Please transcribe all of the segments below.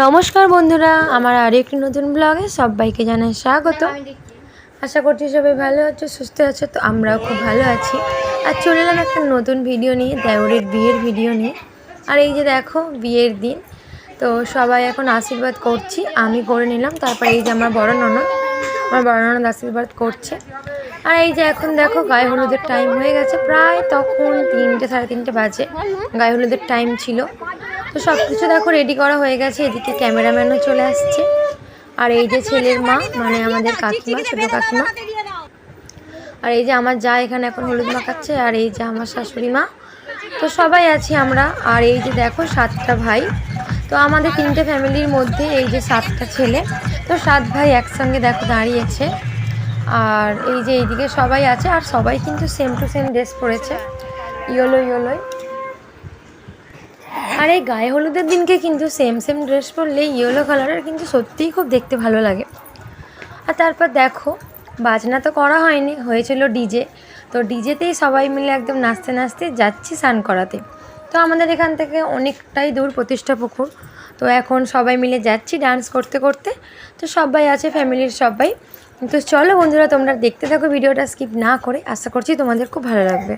নমস্কার বন্ধুরা আমার আরও একটি নতুন ব্লগে সবাইকে জানাই স্বাগত। আশা করছি সবাই ভালো আছো সুস্থ আছো তো আমরাও খুব ভালো আছি। আর চলে এলাম একটা নতুন ভিডিও নিয়ে দেওরের বিয়ের ভিডিও নিয়ে। আর এই যে দেখো বিয়ের দিন। তো সবাই এখন আশীর্বাদ করছি আমি করে নিলাম তারপরে এই যে আমার বড় ননদ আমার বড় ননদ আশীর্বাদ করছে। আর এই যে এখন দেখো গায়ে হলুদের টাইম হয়ে গেছে প্রায় তখন তিনটে সাড়ে তিনটে বাজে। গায়ে হলুদের টাইম ছিল। তো সব কিছু দেখো রেডি করা হয়ে গেছে, এদিকে ক্যামেরাম্যানও চলে আসছে। আর এই যে ছেলের মা মানে আমাদের কাকিমা, ছোটো কাকিমা। আর এই যে আমার যা এখানে এখন হলুদ মাখাচ্ছে, আর এই যে আমার শাশুড়ি মা। তো সবাই আছি আমরা। আর এই যে দেখো সাতটা ভাই। তো আমাদের তিনটে ফ্যামিলির মধ্যে এই যে সাতটা ছেলে। তো সাত ভাই একসঙ্গে দেখো দাঁড়িয়েছে। আর এই যে এইদিকে সবাই আছে, আর সবাই কিন্তু সেম টু সেম ড্রেস পরেছে। ইয়োলো ইয়োলোয় আর এই গায়ে হলুদের দিনকে কিন্তু সেম সেম ড্রেস পরলে ইয়েলো কালারের কিন্তু সত্যিই খুব দেখতে ভালো লাগে। আর তারপর দেখো, বাজনা তো করা হয়নি, হয়েছিল ডিজে তো ডিজেতেই সবাই মিলে একদম নাচতে নাচতে যাচ্ছি স্নান করাতে। তো আমাদের এখান থেকে অনেকটাই দূর প্রতিষ্ঠা পুকুর। তো এখন সবাই মিলে যাচ্ছি ডান্স করতে করতে। তো সবাই আছে ফ্যামিলির সবাই। তো চলো বন্ধুরা, তোমরা দেখতে থাকো, ভিডিওটা স্কিপ না করে। আশা করছি তোমাদের খুব ভালো লাগবে।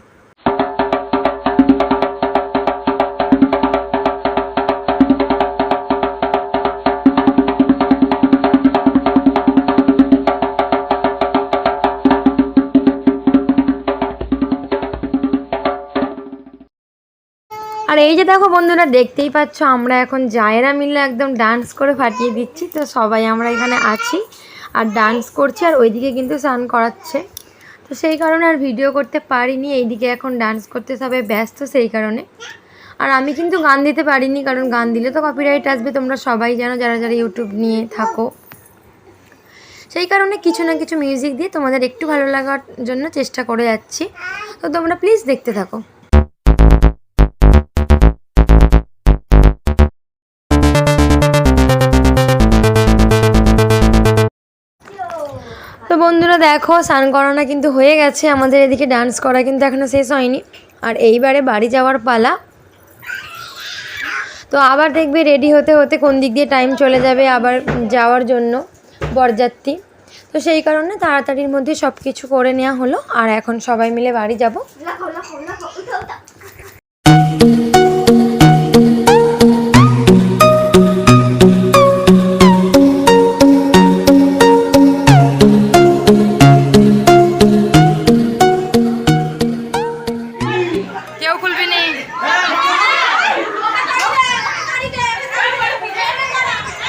আর এই যে দেখো বন্ধুরা, দেখতেই পাচ্ছ আমরা এখন জায়েরা মিলে একদম ডান্স করে ফাটিয়ে দিচ্ছি, তো সবাই আমরা এখানে আছি আর ডান্স করছি আর ওইদিকে কিন্তু স্নান করাচ্ছে। তো সেই কারণে আর ভিডিও করতে পারিনি, এইদিকে এখন ডান্স করতে সবাই ব্যস্ত সেই কারণে। আর আমি কিন্তু গান দিতে পারিনি, কারণ গান দিলে তো কপিরাইট আসবে, তোমরা সবাই জানো যারা যারা ইউটিউব নিয়ে থাকো। সেই কারণে কিছু না কিছু মিউজিক দিয়ে তোমাদের একটু ভালো লাগার জন্য চেষ্টা করে যাচ্ছি। তো তোমরা প্লিজ দেখতে থাকো। তো বন্ধুরা দেখো, স্নান করানো কিন্তু হয়ে গেছে। আমাদের এদিকে ডান্স করা কিন্তু এখনও শেষ হয়নি। আর এইবারে বাড়ি যাওয়ার পালা। তো আবার দেখবে রেডি হতে হতে কোন দিক দিয়ে টাইম চলে যাবে আবার যাওয়ার জন্য বরযাত্রী। তো সেই কারণে তাড়াতাড়ির মধ্যে সব কিছু করে নেওয়া হলো। আর এখন সবাই মিলে বাড়ি যাব।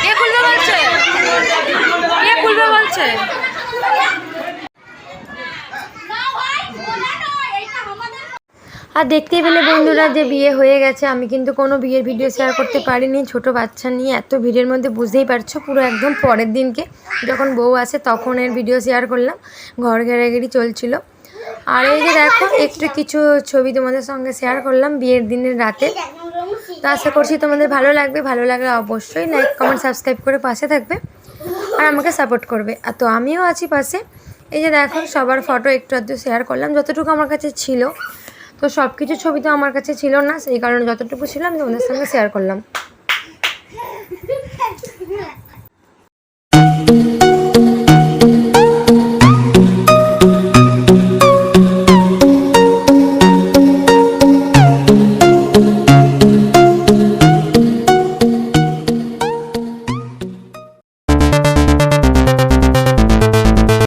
কে খুলবে বলছে? কে খুলবে বলছে? আর দেখতেই পেলে বন্ধুরা যে বিয়ে হয়ে গেছে, আমি কিন্তু কোনো বিয়ের ভিডিও শেয়ার করতে পারিনি। ছোট বাচ্চা নিয়ে এত ভিড়ের মধ্যে বুঝতেই পারছ, পুরো একদম পরের দিনকে যখন বউ আসে তখন এর ভিডিও শেয়ার করলাম। ঘর ঘেরাঘেরি চলছিল। আর এই যে দেখো, একটু কিছু ছবি তোমাদের সঙ্গে শেয়ার করলাম বিয়ের দিনের রাতে। তো আশা করছি তোমাদের ভালো লাগবে। ভালো লাগলে অবশ্যই লাইক কমেন্ট সাবস্ক্রাইব করে পাশে থাকবে আর আমাকে সাপোর্ট করবে। আর তো আমিও আছি পাশে। এই যে দেখো, সবার ফটো একটু আধটু শেয়ার করলাম। যতটুকু আমার কাছে ছিল, তো সব কিছু ছবি তো আমার কাছে ছিল না। সেই কারণে যতটুকু ছিল আমি তোমাদের সঙ্গে শেয়ার করলাম।